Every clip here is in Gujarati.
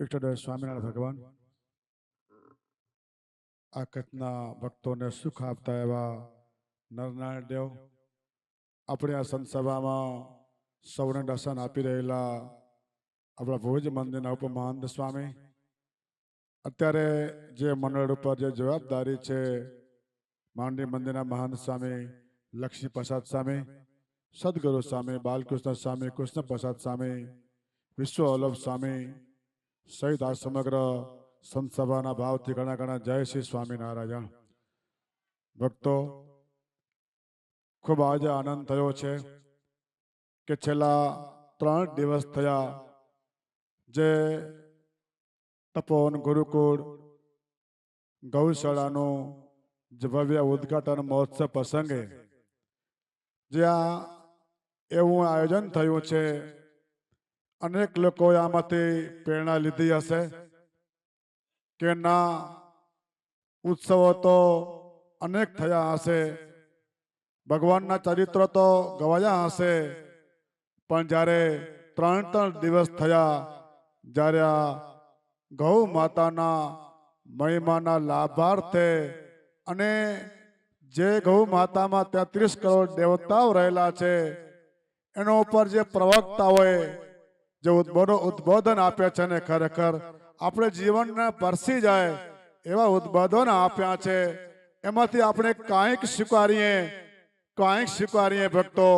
ઇષ્ટદેવ સ્વામિનારાયણ ભગવાન આ કચ્છના ભક્તોને સુખ આપતા એવા નરનારાયણ દેવ આપણી આ સંત સભામાં સૌને દર્શન આપી રહેલા આપણા ભુજ મંદિરના ઉપમહંત સ્વામી. અત્યારે જે મંડળ ઉપર જે જવાબદારી છે માંડી મંદિરના મહાન સ્વામી લક્ષ્મી પ્રસાદ સ્વામી સદગુરુ સ્વામી બાલકૃષ્ણ સ્વામી કૃષ્ણ પ્રસાદ સ્વામી વિશ્વ વલ્લભ સ્વામી સહિત આ સમગ્ર સંતસભાના ભાવથી ઘણા ઘણા જય શ્રી સ્વામિનારાયણ. ભક્તો, ખૂબ આજે આનંદ થયો છે કે છેલ્લા ત્રણ દિવસ થયા જે તપોવન ગુરુકુળ ગૌશાળાનું જે ભવ્ય ઉદ્ઘાટન મહોત્સવ પ્રસંગે જ્યાં એવું આયોજન થયું છે અનેક લોકોએ આમાંથી પ્રેરણા લીધી હશે કે ના, ઉત્સવો તો અનેક થયા હશે. ભગવાનના ચરિત્ર તો ગવાયા હશે. પણ જ્યારે ત્રણ ત્રણ દિવસ થયા, જ્યારે આ ગૌ માતાના મહિમાના લાભાર્થે અને જે ગૌ માતામાં તેત્રીસ કરોડ દેવતાઓ રહેલા છે, એનો ઉપર જે પ્રવક્તાઓએ જે ઉદ્બોધો ઉદ્બોધન આપ્યા છે ને ખરેખર, આપણે જીવનને પરસી જાય એવા ઉદ્બોધન આપ્યા છે. એમાંથી આપણે કાંઈક સ્વીકારીએ કાંઈક સ્વીકારીએ ભક્તો,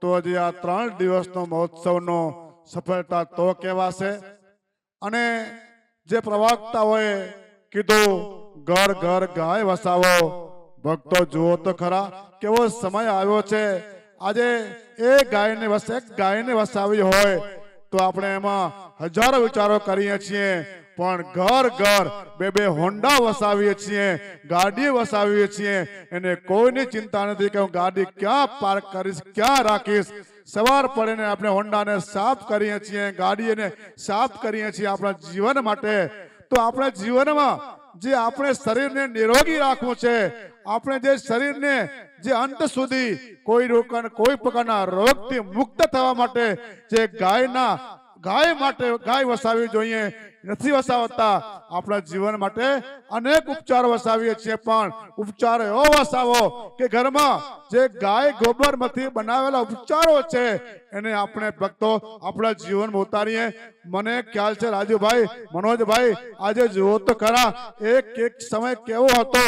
તો હજી આ ત્રણ દિવસનો મહોત્સવનો સફળતા તો કહેવાશે. અને જે પ્રવક્તાઓએ કીધું, ઘર ઘર ગાય વસાવો. ભક્તો જુઓ તો ખરા કેવો સમય આવ્યો છે. આજે એ ગાયને વસ, એક ગાયને વસાવી હોય તો આપણે એમાં હજારો વિચારો કરીએ છીએ, પણ ઘર ઘર બે બે હોન્ડા વસાવીએ છીએ, ગાડી વસાવીએ છીએ, એને કોઈની ચિંતા નથી કે હું ગાડી ક્યાં પાર્ક કરીશ, ક્યાં રાખીશ. સવાર પડે આપણે હોન્ડાને સાફ કરીએ છીએ, ગાડીને સાફ કરીએ છીએ આપણા જીવન માટે. તો આપણા જીવનમાં જે આપણે શરીરને નિરોગી રાખવું છે, આપણે જે શરીરને જે અંત સુધી કોઈ રોકણ કોઈ પ્રકારના રોગથી મુક્ત થવા માટે જે ગાયના, ગાય માટે, ગાય વસાવી જોઈએ નથી વસાવતા. આપણા જીવન માટે અનેક ઉપચાર વસાવીએ છીએ, પણ ઉપચાર એવો વસાવો કે ઘરમાં જે ગાય ગોબરમાંથી બનાવેલા ઉપચારો છે, એને આપણે ભક્તો આપણા જીવનમાં ઉતારીએ. મને ખ્યાલ છે રાજુભાઈ, મનોજભાઈ, આજે જુઓ તો ખરા, એક એક સમય કેવો હતો.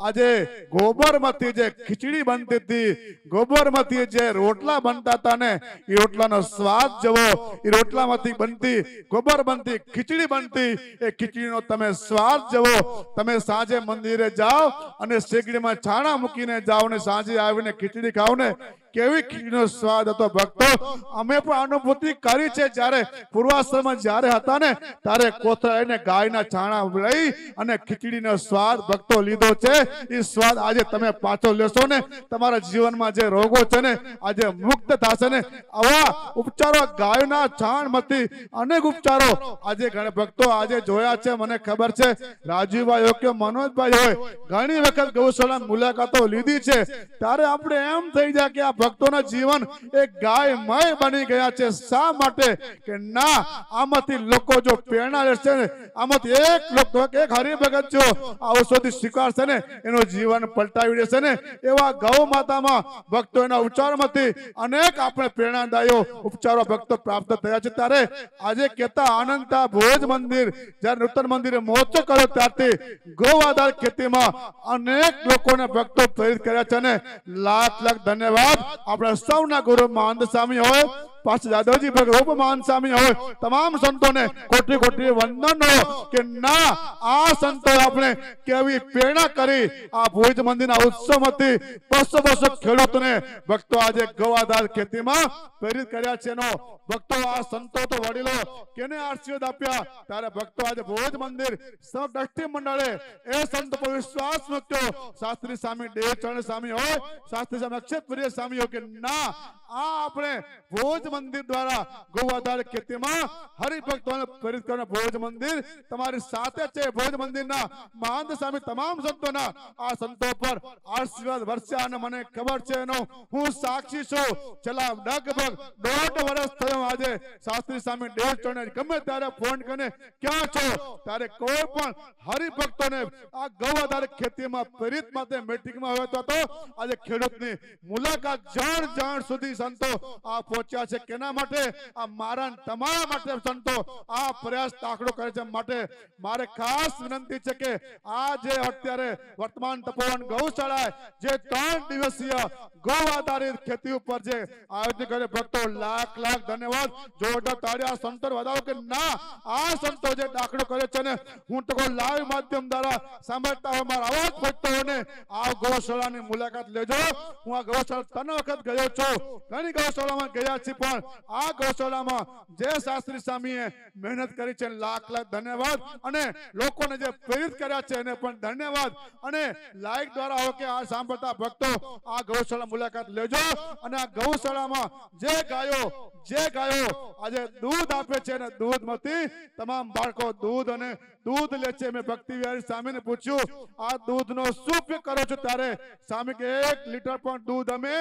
આજે ગોબરમાંથી જે ખીચડી બનતી હતી, ગોબરમાંથી જે રોટલા બનતા હતા ને, એ રોટલાનો સ્વાદ જવો એ રોટલામાંથી બનતી ગોબર બનતી ખીચડી બનતી. એ ખીચડીનો તમે સ્વાદ જવો. તમે સાંજે મંદિરે જાઓ અને શેગડીમાં છાણા મૂકીને જાઓ ને સાંજે આવીને ખીચડી ખાઓ ને કેવી ખીરનો સ્વાદ હતો ભક્તો? અમે પણ અનુભૂતિ કરી છે જ્યારે પૂર્વાશ્રમમાં જ્યારે હતા ને, ત્યારે કોથળાઈને ગાયના છાણા લઈ અને ખીચડીનો સ્વાદ ભક્તો લીધો છે. એ સ્વાદ આજે તમે પાછો લેશો ને, તમારા જીવનમાં જે રોગો છે ને, આજે મુક્ત થશે ને. આવા ઉપચારો ગાયના છાણમાંથી અનેક ઉપચારો આજે ઘણા ભક્તો આજે જોયા છે. મને ખબર છે, રાજીવભાઈ હોય કે મનોજભાઈ હોય, ઘણી વખત ગૌશાળા મુલાકાતો લીધી છે. ત્યારે આપણે એમ થઈ જાય કે આ ભક્તોના જીવન એ ગાયમય બની ગયા છે. શા માટે? કે ના, આમાંથી લોકો જો પ્રેરણા લેશે ને, આમાંથી એક લોકો, એક હરિભગત જો આ સ્વીકારશે ને, એનું જીવન પલટાવી દેશે ને, એવા ગૌ માતામાં ભક્તો એના ઉચ્ચારમાંથી અનેક આપણે પ્રેરણાદાયો ઉપચારો ભક્તો પ્રાપ્ત થયા છે. ત્યારે આજે કેતા આનંદતા ભોજ મંદિર, જ્યારે નૂતન મંદિરે મહોત્સવ કર્યો ત્યારથી ગૌ ખેતીમાં અનેક લોકોને ભક્તો પ્રેરિત કર્યા છે ને લાખ લાખ ધન્યવાદ. આપણે સૌના ગુરુ મહંત સ્વામી હોય પાછળ જાદવજી ભગત માન સ્વામી હોય તમામ સંતોને કોટી કોટી વંદનો કે ના, આ સંતો આપણે કેવી પ્રેરણા કરી. આ ભુજ મંદિરના ઉત્સવમાંથી બસો બસો ખેડૂતોને ભક્તો આજે ગવાદાર ખેતીમાં પ્રેરિત કર્યા છે એનો. ભક્તો આ સંતો તો વડીલો કેને આશીર્વાદ આપ્યા? ત્યારે ભક્તો આજે ભુજ મંદિર ટ્રસ્ટી મંડળે એ સંત પર વિશ્વાસ મૂક્યો. શાસ્ત્રી સ્વામી દેવ ચરણ સ્વામી હોય, શાસ્ત્રી સ્વામી અક્ષત પ્રિય સ્વામી હોય કે ના, આ આપણે ભોજ મંદિર દ્વારા ગોવાધાર ખેતીમાં હરિભક્તોને પ્રેરિત કરનાર ભોજ મંદિર, તમારી સાથે છે ભોજ મંદિરના મહાંત સ્વામી તમામ સંતોના. આ સંતો પર આશીર્વાદ વરસ્યા અને મને ખબર છે એનો હું સાક્ષી છું. છેલ્લા લગભગ દોઢ વર્ષ થયો આજે શાસ્ત્રી સ્વામી દેવ ચોને ગમે ત્યારે ફોન કરીને ક્યાં છો? ત્યારે કોઈ પણ હરિભક્તોને આ ગૌઆધાર ખેતીમાં પ્રેરિત માટે મીટિંગમાં આવ્યો હતો. આજે ખેડૂતની મુલાકાત જાણ જાણ સુધી સંતો આ પહોંચ્યા છે. કેના માટે? આ મારા તમારા માટે સંતો આ પ્રયાસ દાખલો કરે છે માટે મારે ખાસ વિનંતી છે કે આ જે અત્યારે વર્તમાન તપોવન ગૌશાળા જે ત્રણ દિવસીય ગૌ આધારિત ખેતી ઉપર જે આયોજન કરે ભક્તો લાખ લાખ ધન્યવાદ. જોરદાર તાળી આ સંતો વધારો કે ના, આ સંતો જે દાખલો કરે છે ને, હું તો લાઈવ માધ્યમ દ્વારા સાંભળતા હોય મારા અવાજ ભક્તોને, આ ગૌશાળાની મુલાકાત લેજો. હું આ ગૌશાળા ત્રણ વખત ગયો છું. ઘણી ગૌશાળામાં ગયા છીએ પણ આ ગૌશાળામાં જે શાસ્ત્રી સ્વામીએ મહેનત કરી છે, લાખ લાખ ધન્યવાદ. અને લોકોને જે પ્રેરિત કર્યા છે, એને પણ ધન્યવાદ. અને લાઈક દ્વારા હો આ સાંભળતા ભક્તો, આ ગૌશાળા મુલાકાત લેજો. અને આ ગૌશાળામાં જે ગાયો જે ગાયો આજે દૂધ આપે છે અને દૂધમાંથી તમામ બાળકો દૂધ અને દૂધ લે છે. મેં ભક્તિ વિહારી સ્વામીને પૂછ્યું, આ દૂધનો શું ઉપયોગ કરો છો? ત્યારે સ્વામી કે એક લીટર પણ દૂધ અમે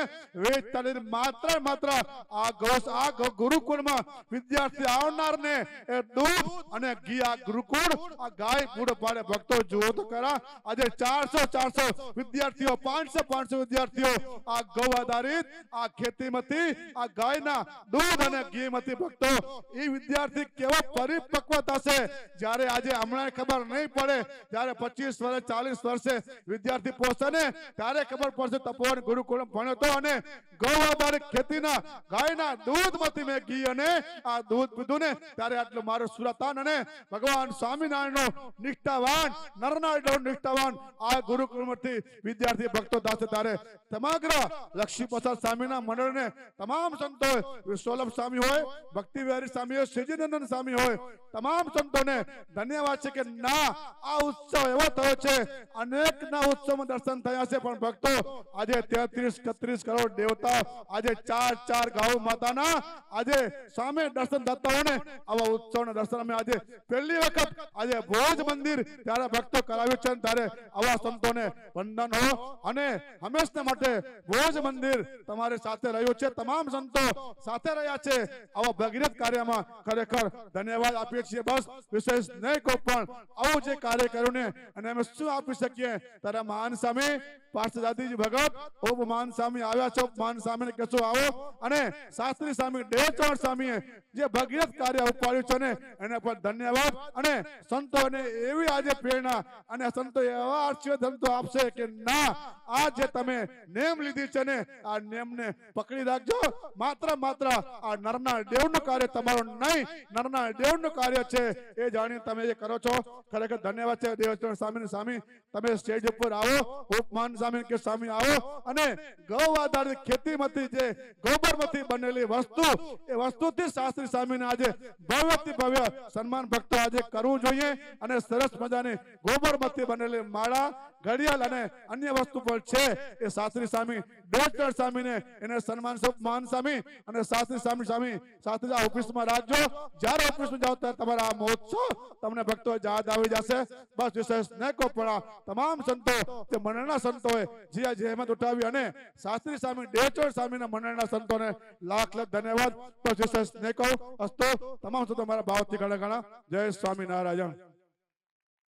વેચતા માત્ર માત્ર આ ગૌ આ ગુરુકુળમાં વિદ્યાર્થી આવનારને એ દૂધ અને ઘી આ ગુરુકુળ, આ ગાય પૂરો પાડે, ભક્તો જુઓ તો ખરા આજે ચારસો ચારસો વિદ્યાર્થીઓ, પાંચસો પાંચસો વિદ્યાર્થીઓ આ ગૌ આધારિત આ ખેતીમાંથી, આ ગાયના દૂધ અને ઘીમાંથી ભક્તો, એ વિદ્યાર્થી કેવો પરિપક્વ થશે? જ્યારે આજે હમણાં ખબર નહીં પડે, જ્યારે પચીસ વર્ષ, ચાલીસ વર્ષે વિદ્યાર્થી પહોંચશે ને, ત્યારે ખબર પડશે, તપોવન ગુરુકુળમ ભણ્યો હતો અને ગૌ આધારિત ખેતીના, ગાયના દૂધમાંથી મેં ઘી અને આ દૂધ પીધું ને, ત્યારે આટલું મારું સુરતાન અને ભગવાન સ્વામિનારાયણનો નિષ્ઠાવાન નરનારાયણ નિષ્ઠાવાન આ ગુરુકુળમાંથી વિદ્યાર્થી ભક્તો દાસે તારે સમગ્ર લક્ષ્મી પ્રસાદ સ્વામીના મંડળને તમામ સંતો વિશ્વલભ સ્વામી હોય ભક્તિ વિહારી સ્વામી હોય, શ્રીજીનંદન સ્વામી હોય, તમામ સંતોને ધન્યવાદ છે કે ના, આ ઉત્સવ એવો થયો છે અનેક ના ઉત્સવમાં દર્શન થયા છે, પણ ભક્તો આજે તેત્રીસ, છત્રીસ કરોડ દેવતા આજે ચાર ચાર ગાઉ માતાના આજે સામે દર્શન થતા હોય ને, આવા ઉત્સવના દર્શન અમે આજે પહેલી વખત, આજે ભોજ મંદિર ત્યારે ભક્તો કરાવ્યું છે ત્યારે આવા સંતોને વંદન હો. અને હંમેશા માટે ભોજ મંદિર તમારી સાથે રહ્યું છે. તમામ સંતો સાથે રહ્યા છે. આવા ભગીરથ કાર્યમાં ખરેખર ધન્યવાદ આપીએ છીએ. બસ વિશેષ નહીં કોઈ પણ આવું જે કાર્ય કર્યું ને, અને અમે શું આપી શકીએ? ત્યારે મહાન સ્વામી પાર્થદાદીજી ભગત ઉપમાન સ્વામી આવ્યા છો. માન સ્વામીને કહેશો, આવો. અને શાસ્ત્રી સ્વામી, દેવચરણ સ્વામીએ જે ભગીરથ કાર્ય ઉપાડ્યું છે ને, એને પર ધન્યવાદ અને સંતોને એવી આજે પ્રેરણા અને સંતો એવા આશીર્વાદ સંતો આપશે કે ના, આ જે તમે નેમ લીધી છે ને, આ નેમને પકડી રાખજો. માત્ર માત્ર આ નરના દેવનું કાર્ય તમારું નહીં નરના દેવનું કાર્ય છે એ જાણી તમે જે કરો છો. ખરેખર ધન્યવાદ છે, દેવચરણ સ્વામી સ્વામી. તમે સ્ટેજ ઉપર આવો, ઉપમાન સ્વામી કે સ્વામી આવો અને ગૌ આધારિત ખેતીમાંથી જે ગોબરમાંથી બનેલી વસ્તુ, એ વસ્તુથી શાસ્ત્રી સ્વામીને આજે ભવ્યથી ભવ્ય સન્માન ભક્તો આજે કરવું જોઈએ અને સરસ મજાની ગોબરબત્તી બનેલી માળા, ઘડિયાળ અને અન્ય વસ્તુ પણ છે એ શાસ્ત્રી સ્વામી ડોક્ટર સ્વામીને એને સન્માન માન સ્વામી અને શાસ્ત્રી સ્વામી સ્વામી શાસ્ત્રી આ ઓફિસમાં રાખજો. જ્યારે ઓફિસમાં જાઓ ત્યારે તમારા આ મહોત્સવ તમને ભક્તો યાદ આવી જશે. બસ વિશેષ કો પડા તમામ સંતો તે મંડળના સંતોએ જે જહેમત ઉઠાવી અને શાસ્ત્રી સ્વામી ડેચોર સ્વામીના મંડળના સંતોને લાખ લાખ ધન્યવાદ. બસ વિશેષ નહીં કહું અસ્તો. તમામ સંતો મારા ભાવથી ઘણા ઘણા. જય સ્વામિનારાયણ.